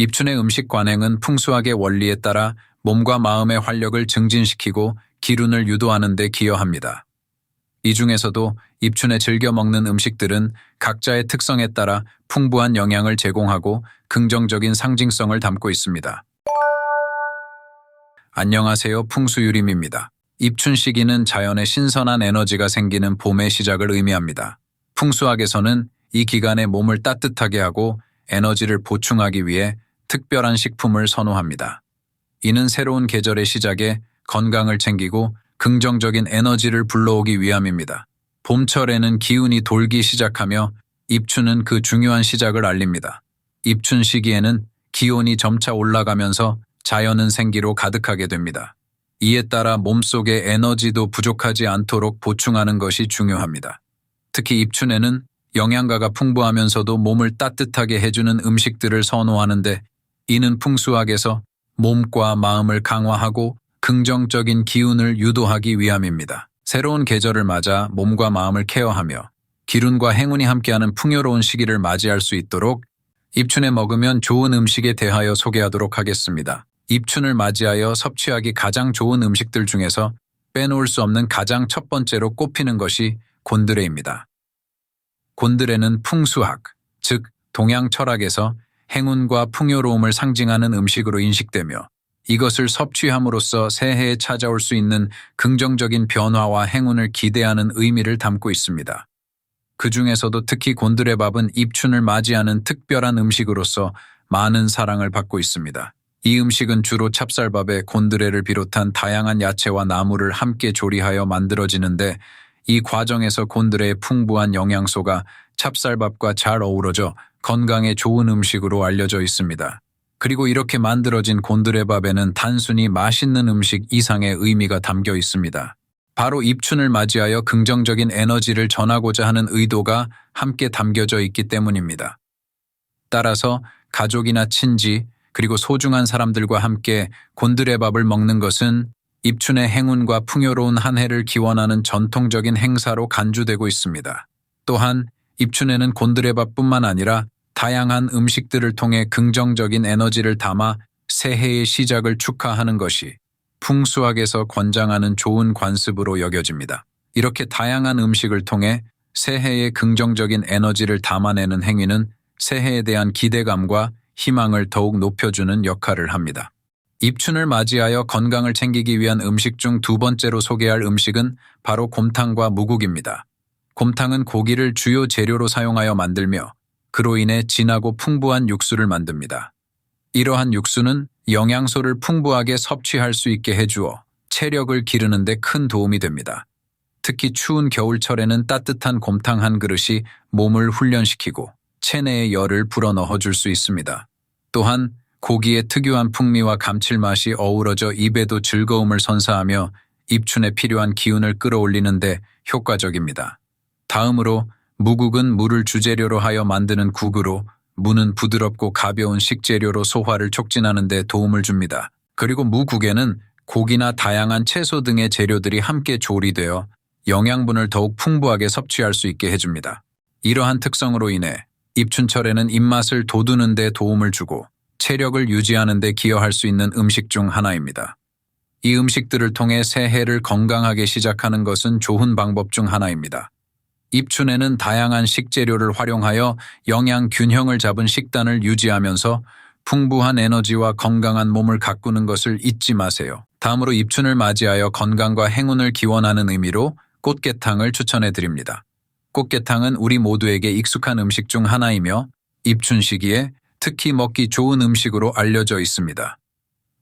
입춘의 음식 관행은 풍수학의 원리에 따라 몸과 마음의 활력을 증진시키고 기운을 유도하는 데 기여합니다. 이 중에서도 입춘에 즐겨 먹는 음식들은 각자의 특성에 따라 풍부한 영양을 제공하고 긍정적인 상징성을 담고 있습니다. 안녕하세요. 풍수유림입니다. 입춘 시기는 자연의 신선한 에너지가 생기는 봄의 시작을 의미합니다. 풍수학에서는 이 기간에 몸을 따뜻하게 하고 에너지를 보충하기 위해 특별한 식품을 선호합니다. 이는 새로운 계절의 시작에 건강을 챙기고 긍정적인 에너지를 불러오기 위함입니다. 봄철에는 기운이 돌기 시작하며 입춘은 그 중요한 시작을 알립니다. 입춘 시기에는 기온이 점차 올라가면서 자연은 생기로 가득하게 됩니다. 이에 따라 몸속의 에너지도 부족하지 않도록 보충하는 것이 중요합니다. 특히 입춘에는 영양가가 풍부하면서도 몸을 따뜻하게 해주는 음식들을 선호하는데 이는 풍수학에서 몸과 마음을 강화하고 긍정적인 기운을 유도하기 위함입니다. 새로운 계절을 맞아 몸과 마음을 케어하며 기운과 행운이 함께하는 풍요로운 시기를 맞이할 수 있도록 입춘에 먹으면 좋은 음식에 대하여 소개하도록 하겠습니다. 입춘을 맞이하여 섭취하기 가장 좋은 음식들 중에서 빼놓을 수 없는 가장 첫 번째로 꼽히는 것이 곤드레입니다. 곤드레는 풍수학, 즉 동양 철학에서 행운과 풍요로움을 상징하는 음식으로 인식되며 이것을 섭취함으로써 새해에 찾아올 수 있는 긍정적인 변화와 행운을 기대하는 의미를 담고 있습니다. 그 중에서도 특히 곤드레 밥은 입춘을 맞이하는 특별한 음식으로서 많은 사랑을 받고 있습니다. 이 음식은 주로 찹쌀밥에 곤드레를 비롯한 다양한 야채와 나물을 함께 조리하여 만들어지는데 이 과정에서 곤드레의 풍부한 영양소가 찹쌀밥과 잘 어우러져 건강에 좋은 음식으로 알려져 있습니다. 그리고 이렇게 만들어진 곤드레밥에는 단순히 맛있는 음식 이상의 의미가 담겨 있습니다. 바로 입춘을 맞이하여 긍정적인 에너지를 전하고자 하는 의도가 함께 담겨져 있기 때문입니다. 따라서 가족이나 친지, 그리고 소중한 사람들과 함께 곤드레밥을 먹는 것은 입춘의 행운과 풍요로운 한 해를 기원하는 전통적인 행사로 간주되고 있습니다. 또한 입춘에는 곤드레밥뿐만 아니라 다양한 음식들을 통해 긍정적인 에너지를 담아 새해의 시작을 축하하는 것이 풍수학에서 권장하는 좋은 관습으로 여겨집니다. 이렇게 다양한 음식을 통해 새해의 긍정적인 에너지를 담아내는 행위는 새해에 대한 기대감과 희망을 더욱 높여주는 역할을 합니다. 입춘을 맞이하여 건강을 챙기기 위한 음식 중 두 번째로 소개할 음식은 바로 곰탕과 무국입니다. 곰탕은 고기를 주요 재료로 사용하여 만들며 그로 인해 진하고 풍부한 육수를 만듭니다. 이러한 육수는 영양소를 풍부하게 섭취할 수 있게 해주어 체력을 기르는 데 큰 도움이 됩니다. 특히 추운 겨울철에는 따뜻한 곰탕 한 그릇이 몸을 훈련시키고 체내의 열을 불어넣어 줄 수 있습니다. 또한 고기의 특유한 풍미와 감칠맛이 어우러져 입에도 즐거움을 선사하며 입춘에 필요한 기운을 끌어올리는데 효과적입니다. 다음으로 무국은 물을 주재료로 하여 만드는 국으로 무는 부드럽고 가벼운 식재료로 소화를 촉진하는 데 도움을 줍니다. 그리고 무국에는 고기나 다양한 채소 등의 재료들이 함께 조리되어 영양분을 더욱 풍부하게 섭취할 수 있게 해줍니다. 이러한 특성으로 인해 입춘철에는 입맛을 돋우는 데 도움을 주고 체력을 유지하는 데 기여할 수 있는 음식 중 하나입니다. 이 음식들을 통해 새해를 건강하게 시작하는 것은 좋은 방법 중 하나입니다. 입춘에는 다양한 식재료를 활용하여 영양 균형을 잡은 식단을 유지하면서 풍부한 에너지와 건강한 몸을 가꾸는 것을 잊지 마세요. 다음으로 입춘을 맞이하여 건강과 행운을 기원하는 의미로 꽃게탕을 추천해 드립니다. 꽃게탕은 우리 모두에게 익숙한 음식 중 하나이며 입춘 시기에 특히 먹기 좋은 음식으로 알려져 있습니다.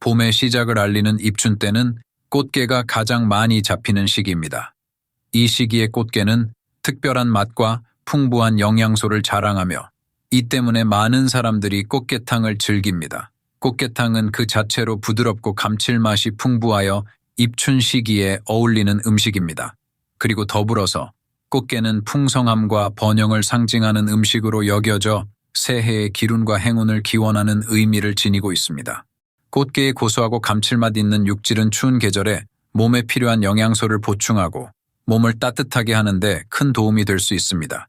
봄의 시작을 알리는 입춘 때는 꽃게가 가장 많이 잡히는 시기입니다. 이 시기의 꽃게는 특별한 맛과 풍부한 영양소를 자랑하며 이 때문에 많은 사람들이 꽃게탕을 즐깁니다. 꽃게탕은 그 자체로 부드럽고 감칠맛이 풍부하여 입춘 시기에 어울리는 음식입니다. 그리고 더불어서 꽃게는 풍성함과 번영을 상징하는 음식으로 여겨져 새해의 기운과 행운을 기원하는 의미를 지니고 있습니다. 꽃게의 고소하고 감칠맛 있는 육질은 추운 계절에 몸에 필요한 영양소를 보충하고 몸을 따뜻하게 하는데 큰 도움이 될 수 있습니다.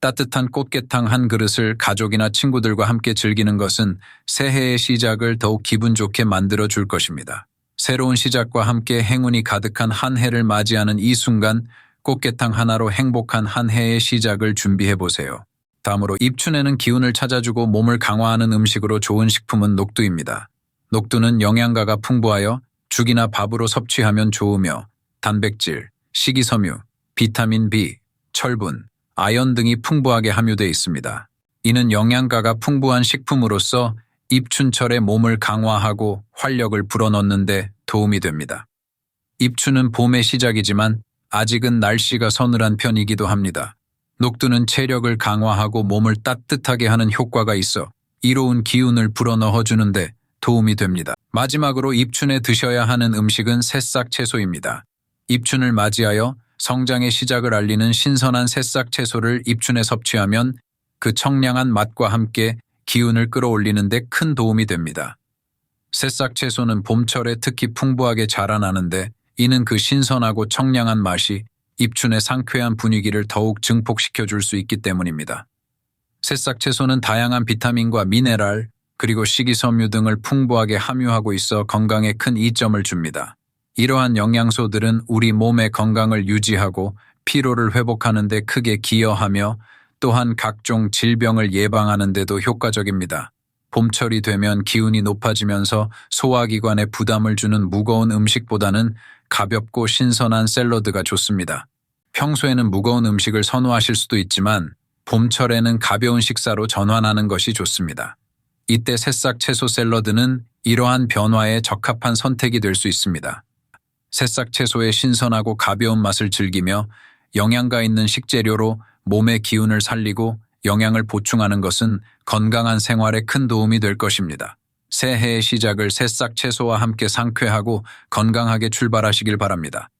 따뜻한 꽃게탕 한 그릇을 가족이나 친구들과 함께 즐기는 것은 새해의 시작을 더욱 기분 좋게 만들어 줄 것입니다. 새로운 시작과 함께 행운이 가득한 한 해를 맞이하는 이 순간 꽃게탕 하나로 행복한 한 해의 시작을 준비해 보세요. 다음으로 입춘에는 기운을 찾아주고 몸을 강화하는 음식으로 좋은 식품은 녹두입니다. 녹두는 영양가가 풍부하여 죽이나 밥으로 섭취하면 좋으며 단백질, 식이섬유, 비타민 B, 철분, 아연 등이 풍부하게 함유되어 있습니다. 이는 영양가가 풍부한 식품으로서 입춘철에 몸을 강화하고 활력을 불어넣는데 도움이 됩니다. 입춘은 봄의 시작이지만 아직은 날씨가 서늘한 편이기도 합니다. 녹두는 체력을 강화하고 몸을 따뜻하게 하는 효과가 있어 이로운 기운을 불어넣어 주는데 도움이 됩니다. 마지막으로 입춘에 드셔야 하는 음식은 새싹 채소입니다. 입춘을 맞이하여 성장의 시작을 알리는 신선한 새싹 채소를 입춘에 섭취하면 그 청량한 맛과 함께 기운을 끌어올리는 데 큰 도움이 됩니다. 새싹 채소는 봄철에 특히 풍부하게 자라나는데 이는 그 신선하고 청량한 맛이 입춘의 상쾌한 분위기를 더욱 증폭시켜 줄 수 있기 때문입니다. 새싹 채소는 다양한 비타민과 미네랄, 그리고 식이섬유 등을 풍부하게 함유하고 있어 건강에 큰 이점을 줍니다. 이러한 영양소들은 우리 몸의 건강을 유지하고 피로를 회복하는 데 크게 기여하며 또한 각종 질병을 예방하는 데도 효과적입니다. 봄철이 되면 기운이 높아지면서 소화기관에 부담을 주는 무거운 음식보다는 가볍고 신선한 샐러드가 좋습니다. 평소에는 무거운 음식을 선호하실 수도 있지만 봄철에는 가벼운 식사로 전환하는 것이 좋습니다. 이때 새싹 채소 샐러드는 이러한 변화에 적합한 선택이 될 수 있습니다. 새싹 채소의 신선하고 가벼운 맛을 즐기며 영양가 있는 식재료로 몸의 기운을 살리고 영양을 보충하는 것은 건강한 생활에 큰 도움이 될 것입니다. 새해의 시작을 새싹 채소와 함께 상쾌하고 건강하게 출발하시길 바랍니다.